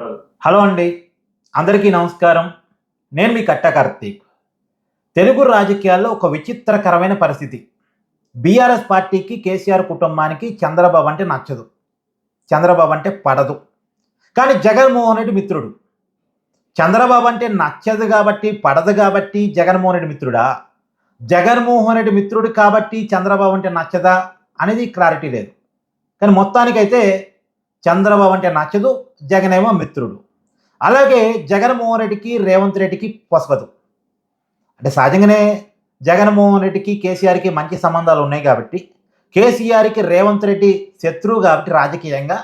Hello అండి. అందరికీ నమస్కారం. నేను మీ కట్ట కార్తీక్. తెలుగు రాజకీయాల్లో ఒక విచిత్రకరమైన పరిస్థితి. బీఆర్ఎస్ పార్టీకి కేసీఆర్ కుటుంబానికి చంద్రబాబు అంటే నచ్చదు. చంద్రబాబు అంటే పడదు. కానీ జగన్మోహన్ రెడ్డి మిత్రుడు. చంద్రబాబు అంటే నచ్చదు కాబట్టి పడదు కాబట్టి జగన్మోహన్ రెడ్డి మిత్రుడా? జగన్మోహన్ రెడ్డి మిత్రుడు కాబట్టి చంద్రబాబు అంటే నచ్చదా? అనేది క్లారిటీ లేదు. కానీ మొత్తానికైతే చంద్రబాబు అంటే నచ్చదు జగన్ ఏమో మిత్రుడు. అలాగే జగన్మోహన్ రెడ్డికి రేవంత్ రెడ్డికి పొసగదు. అంటే సహజంగానే జగన్మోహన్ రెడ్డికి కేసీఆర్కి మంచి సంబంధాలు ఉన్నాయి కాబట్టి కేసీఆర్కి రేవంత్ రెడ్డి శత్రువు కాబట్టి రాజకీయంగా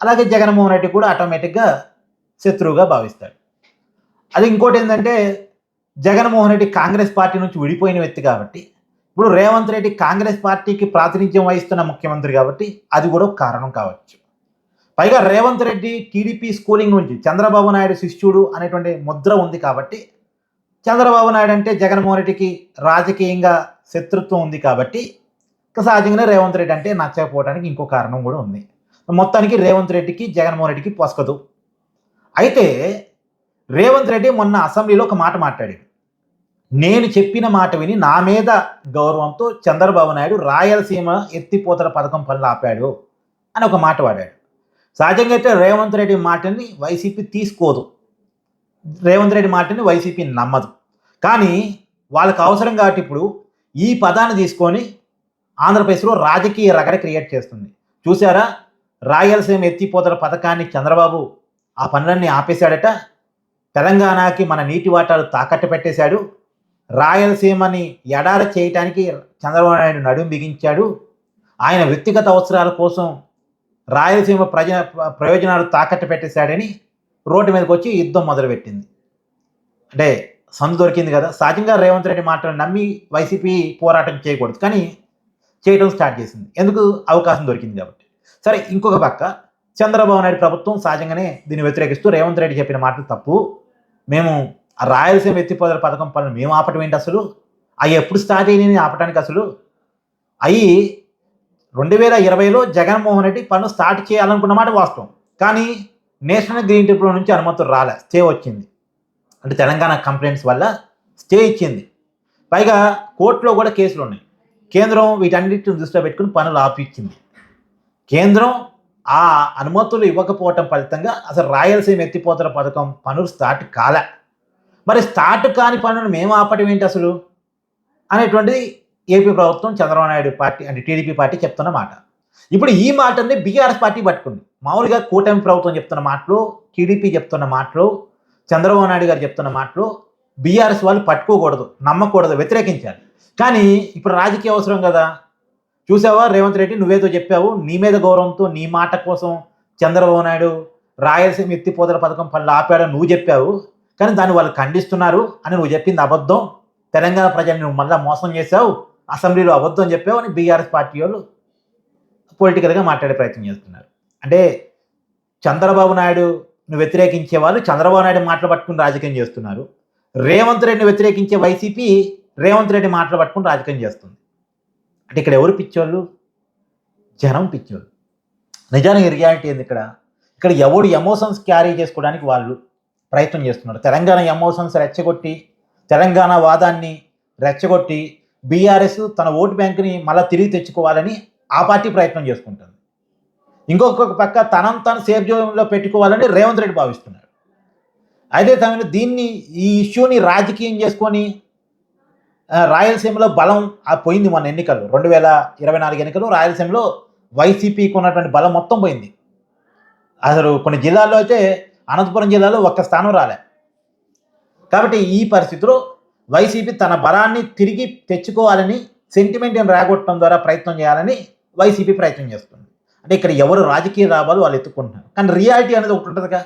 అలాగే జగన్మోహన్ రెడ్డి కూడా ఆటోమేటిక్గా శత్రువుగా భావిస్తాడు. అది ఇంకోటి ఏంటంటే జగన్మోహన్ రెడ్డి కాంగ్రెస్ పార్టీ నుంచి విడిపోయిన వ్యక్తి కాబట్టి ఇప్పుడు రేవంత్ రెడ్డి కాంగ్రెస్ పార్టీకి ప్రాతినిధ్యం వహిస్తున్న ముఖ్యమంత్రి కాబట్టి అది కూడా ఒక కారణం కావచ్చు. పైగా రేవంత్ రెడ్డి టీడీపీ స్కూలింగ్ నుంచి చంద్రబాబు నాయుడు శిష్యుడు అనేటువంటి ముద్ర ఉంది కాబట్టి చంద్రబాబు నాయుడు అంటే జగన్మోహన్ రెడ్డికి రాజకీయంగా శత్రుత్వం ఉంది కాబట్టి సహజంగానే రేవంత్ రెడ్డి అంటే నచ్చకపోవడానికి ఇంకో కారణం కూడా ఉంది. మొత్తానికి రేవంత్ రెడ్డికి జగన్మోహన్ రెడ్డికి పొసకదు అయితే రేవంత్ రెడ్డి మొన్న అసెంబ్లీలో ఒక మాట మాట్లాడాడు. నేను చెప్పిన మాట విని నా మీద గౌరవంతో చంద్రబాబు నాయుడు రాయలసీమ ఎత్తిపోతల పథకం పనులు ఆపాడు అని ఒక మాట వాడాడు. సహజంగా అయితే రేవంత్ రెడ్డి మాటని వైసీపీ తీసుకోదు. రేవంత్ రెడ్డి మాటని వైసీపీ నమ్మదు. కానీ వాళ్ళకు అవసరం కాబట్టి ఇప్పుడు ఈ పదాన్ని తీసుకొని ఆంధ్రప్రదేశ్లో రాజకీయ రగడ క్రియేట్ చేస్తుంది. చూసారా రాయలసీమ ఎత్తిపోతల పథకాన్ని చంద్రబాబు ఆ పనులన్నీ ఆపేశాడట. తెలంగాణకి మన నీటి వాటాలు తాకట్టు పెట్టేశాడు. రాయలసీమని ఎడారి చేయటానికి చంద్రబాబు నాయుడు నడుం బిగించాడు. ఆయన వ్యక్తిగత అవసరాల కోసం రాయలసీమ ప్రజ ప్రయోజనాలు తాకట్టు పెట్టేశాడని రోడ్డు మీదకి వచ్చి యుద్ధం మొదలుపెట్టింది. అంటే సందు దొరికింది కదా. సహజంగా రేవంత్ రెడ్డి మాటలు నమ్మి వైసీపీ పోరాటం చేయకూడదు. కానీ చేయడం స్టార్ట్ చేసింది. ఎందుకు? అవకాశం దొరికింది కాబట్టి. సరే ఇంకొక పక్క చంద్రబాబు నాయుడు ప్రభుత్వం సహజంగానే దీన్ని వ్యతిరేకిస్తూ రేవంత్ రెడ్డి చెప్పిన మాటలు తప్పు. మేము ఆ రాయలసీమ ఎత్తిపోదల పథకం పనులు మేము ఆపటం ఏంటి అసలు? అవి ఎప్పుడు స్టార్ట్ అయినాయి ఆపటానికి అసలు? అవి రెండు వేల ఇరవైలో జగన్మోహన్ రెడ్డి పనులు స్టార్ట్ చేయాలనుకున్న మాట వాస్తవం. కానీ నేషనల్ గ్రీన్ ట్రిబ్యునల్ నుంచి అనుమతులు రాలే స్టే వచ్చింది. అంటే తెలంగాణ కంప్లైంట్స్ వల్ల స్టే ఇచ్చింది. పైగా కోర్టులో కూడా కేసులు ఉన్నాయి. కేంద్రం వీటన్నిటిని దృష్టిలో పెట్టుకుని పనులు ఆపిచ్చింది. కేంద్రం ఆ అనుమతులు ఇవ్వకపోవటం ఫలితంగా అసలు రాయలసీమ ఎత్తిపోతల పథకం పనులు స్టార్ట్ కాలే. మరి స్టార్ట్ కాని పనులను మేము ఆపటం ఏంటి అసలు? అనేటువంటిది ఏపీ ప్రభుత్వం చంద్రబాబు నాయుడు పార్టీ అంటే టీడీపీ పార్టీ చెప్తున్న మాట. ఇప్పుడు ఈ మాటని బీఆర్ఎస్ పార్టీ పట్టుకుంది. మామూలుగా కూటమి ప్రభుత్వం చెప్తున్న మాటలు టీడీపీ చెప్తున్న మాటలు చంద్రబాబు నాయుడు గారు చెప్తున్న మాటలు బీఆర్ఎస్ వాళ్ళు పట్టుకోకూడదు నమ్మకూడదు వ్యతిరేకించాలి. కానీ ఇప్పుడు రాజకీయ అవసరం కదా. చూసావా రేవంత్ రెడ్డి నువ్వేదో చెప్పావు నీ మీద గౌరవంతో నీ మాట కోసం చంద్రబాబు నాయుడు రాయలసీమ ఎత్తిపోతల పథకం పనులు ఆపాడని నువ్వు చెప్పావు. కానీ దాన్ని వాళ్ళు ఖండిస్తున్నారు అని నువ్వు చెప్పింది అబద్ధం. తెలంగాణ ప్రజల్ని నువ్వు మళ్ళీ మోసం చేశావు. అసెంబ్లీలో అబద్ధం చెప్పామని బీఆర్ఎస్ పార్టీ వాళ్ళు పొలిటికల్గా మాట్లాడే ప్రయత్నం చేస్తున్నారు. అంటే చంద్రబాబు నాయుడు వ్యతిరేకించే వాళ్ళు చంద్రబాబు నాయుడు మాటలు పట్టుకుని రాజకీయం చేస్తున్నారు. రేవంత్ రెడ్డిని వ్యతిరేకించే వైసీపీ రేవంత్ రెడ్డి మాటలు పట్టుకుని రాజకీయం చేస్తుంది. అంటే ఇక్కడ ఎవరు పిచ్చోళ్ళు? జనం పిచ్చోళ్ళు. నిజానికి రియాలిటీ ఏంది ఇక్కడ? ఇక్కడ ఎవడు ఎమోషన్స్ క్యారీ చేసుకోవడానికి వాళ్ళు ప్రయత్నం చేస్తున్నారు. తెలంగాణ ఎమోషన్స్ రెచ్చగొట్టి తెలంగాణ వాదాన్ని రెచ్చగొట్టి బీఆర్ఎస్ తన ఓటు బ్యాంకుని మళ్ళీ తిరిగి తెచ్చుకోవాలని ఆ పార్టీ ప్రయత్నం చేసుకుంటుంది ఇంకొక పక్క తనం తను సేఫ్ జోన్లో పెట్టుకోవాలని రేవంత్ రెడ్డి భావిస్తున్నారు. అయితే తమను దీన్ని ఈ ఇష్యూని రాజకీయం చేసుకొని రాయలసీమలో బలం పోయింది మన ఎన్నికలు. రెండు వేల ఇరవై నాలుగు ఎన్నికలు రాయలసీమలో వైసీపీకి ఉన్నటువంటి బలం మొత్తం పోయింది. అసలు కొన్ని జిల్లాల్లో అయితే అనంతపురం జిల్లాలో ఒక్క స్థానం రాలే. కాబట్టి ఈ పరిస్థితిలో వైసీపీ తన బలాన్ని తిరిగి తెచ్చుకోవాలని సెంటిమెంట్ని రాగొట్టడం ద్వారా ప్రయత్నం చేయాలని వైసీపీ ప్రయత్నం చేస్తుంది. అంటే ఇక్కడ ఎవరు రాజకీయ లాభాలు వాళ్ళు ఎత్తుకుంటున్నారు. కానీ రియాలిటీ అనేది ఒకటి ఉంటుందిగా.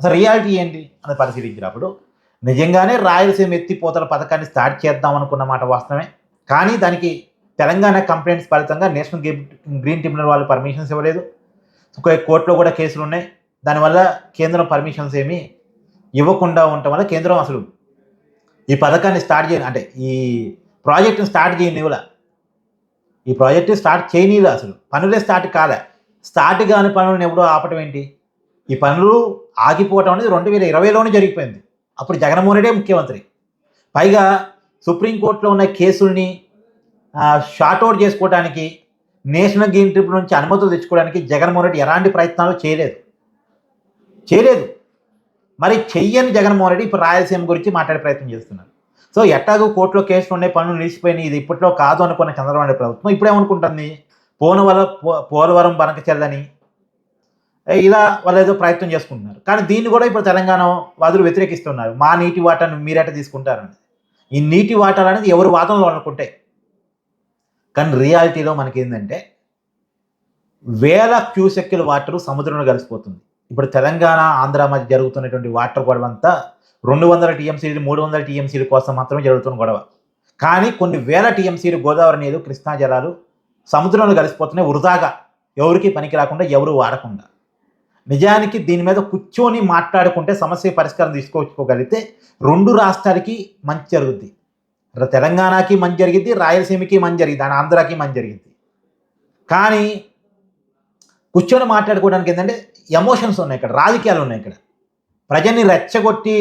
అసలు రియాలిటీ ఏంటి? అని పరిశీలించినప్పుడు నిజంగానే రాయలసీమ ఎత్తిపోతల పథకాన్ని స్టార్ట్ చేద్దాం అనుకున్న మాట వాస్తవమే. కానీ దానికి తెలంగాణ కంప్లైంట్స్ ఫలితంగా నేషనల్ గ్రీన్ గ్రీన్ ట్రిబ్యునల్ వాళ్ళు పర్మిషన్స్ ఇవ్వలేదు. ఒక కోర్టులో కూడా కేసులు ఉన్నాయి. దానివల్ల కేంద్రం పర్మిషన్స్ ఏమీ ఇవ్వకుండా ఉండటం వల్ల కేంద్రం అసలు ఈ పథకాన్ని స్టార్ట్ చేయ అంటే ఈ ప్రాజెక్ట్ని స్టార్ట్ చేయనివ్వలే ఈ ప్రాజెక్ట్ స్టార్ట్ చేయనీలే అసలు. పనులే స్టార్ట్ కాలే. స్టార్ట్ కాని పనులను ఎప్పుడో ఆపటం ఏంటి? ఈ పనులు ఆగిపోవటం అనేది రెండు వేల ఇరవైలోనే జరిగిపోయింది. అప్పుడు జగన్మోహన్ రెడ్డి ముఖ్యమంత్రి. పైగా సుప్రీంకోర్టులో ఉన్న కేసుల్ని షార్ట్ అవుట్ చేసుకోవడానికి నేషనల్ గ్రీన్ ట్రిబ్యునల్ నుంచి అనుమతులు తెచ్చుకోవడానికి జగన్మోహన్ రెడ్డి ఎలాంటి ప్రయత్నాలు చేయలేదు. చేయలేదు. మరి చెయ్యని జగన్మోహన్ రెడ్డి ఇప్పుడు రాయలసీమ గురించి మాట్లాడే ప్రయత్నం చేస్తున్నారు. సో ఎట్టాగో కోర్టులో కేసులు ఉన్నాయి పనులు నిలిచిపోయినాయి. ఇది ఇప్పట్లో కాదు అనుకున్న చంద్రబాబు నాయుడు ప్రభుత్వం. ఇప్పుడేమనుకుంటుంది పోనవరం పో- పోలవరం బనక చెల్లని. ఇలా వాళ్ళు ఏదో ప్రయత్నం చేసుకుంటున్నారు. కానీ దీన్ని కూడా ఇప్పుడు తెలంగాణ వాదులు వ్యతిరేకిస్తున్నారు. మా నీటి వాటాను మీరెట తీసుకుంటారని ఈ నీటి వాటాలు అనేది ఎవరు వాదనలో అనుకుంటే. కానీ రియాలిటీలో మనకి ఏంటంటే వేల క్యూసెక్కుల వాటర్ సముద్రంలో కలిసిపోతుంది. ఇప్పుడు తెలంగాణ ఆంధ్ర మధ్య జరుగుతున్నటువంటి వాటర్ గొడవ అంతా రెండు వందల టీఎంసీలు మూడు వందల టీఎంసీల కోసం మాత్రమే జరుగుతున్న గొడవ. కానీ కొన్ని వేల టీఎంసీలు గోదావరి నీరు కృష్ణా జలాలు సముద్రంలో కలిసిపోతున్నాయి వృధాగా. ఎవరికి పనికి రాకుండా ఎవరు వాడకుండా. నిజానికి దీని మీద కూర్చొని మాట్లాడుకుంటే సమస్య పరిష్కారం తీసుకొచ్చుకోగలిగితే రెండు రాష్ట్రాలకి మంచి జరుగుద్ది. తెలంగాణకి మంచి జరిగింది రాయలసీమకి మంచి జరిగింది అండ్ ఆంధ్రాకి మంచి జరిగింది కానీ కూర్చొని మాట్లాడుకోవడానికి ఏంటంటే ఎమోషన్స్ ఉన్నాయి ఇక్కడ రాజకీయాలు ఉన్నాయి ఇక్కడ. ప్రజల్ని రెచ్చగొట్టి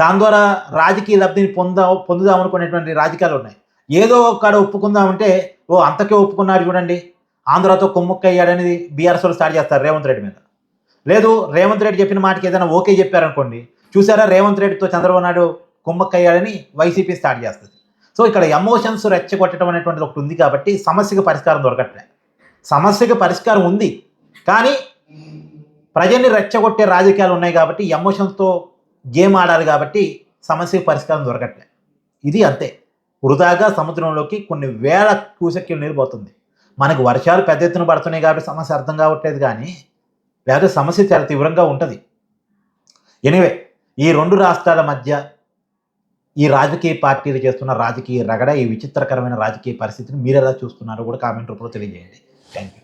దాని ద్వారా రాజకీయ లబ్ధిని పొందా పొందుదాం అనుకునేటువంటి రాజకీయాలు ఉన్నాయి. ఏదో ఒక్కడ ఒప్పుకుందామంటే ఓ అంతకే ఒప్పుకున్నారు చూడండి ఆంధ్రాతో కొమ్ముక్కయ్యాడనేది బీఆర్ఎస్లో స్టార్ట్ చేస్తారు రేవంత్ రెడ్డి మీద. లేదు రేవంత్ రెడ్డి చెప్పిన మాటకి ఏదైనా ఓకే చెప్పారనుకోండి చూసారా రేవంత్ రెడ్డితో చంద్రబాబు నాయుడు కుమ్మక్కయ్యాడని వైసీపీ స్టార్ట్ చేస్తుంది. సో ఇక్కడ ఎమోషన్స్ రెచ్చగొట్టడం అనేటువంటిది ఒకటి ఉంది కాబట్టి సమస్యకు పరిష్కారం దొరకట్లే. సమస్యకు పరిష్కారం ఉంది. కానీ ప్రజల్ని రెచ్చగొట్టే రాజకీయాలు ఉన్నాయి కాబట్టి ఎమోషన్స్తో గేమ్ ఆడాలి కాబట్టి సమస్యకు పరిష్కారం దొరకట్లే. ఇది అంతే. వృధాగా సముద్రంలోకి కొన్ని వేల క్యూసెక్యులు నీరు పోతుంది. మనకు వర్షాలు పెద్ద ఎత్తున పడుతున్నాయి కాబట్టి సమస్య అర్థం కావట్లేదు కానీ లేకపోతే సమస్య చాలా తీవ్రంగా ఉంటుంది. ఎనివే ఈ రెండు రాష్ట్రాల మధ్య ఈ రాజకీయ పార్టీలు చేస్తున్న రాజకీయ రగడ ఈ విచిత్రకరమైన రాజకీయ పరిస్థితిని మీరు ఎలా చూస్తున్నారో కూడా కామెంట్ రూపంలో తెలియజేయండి. Thank you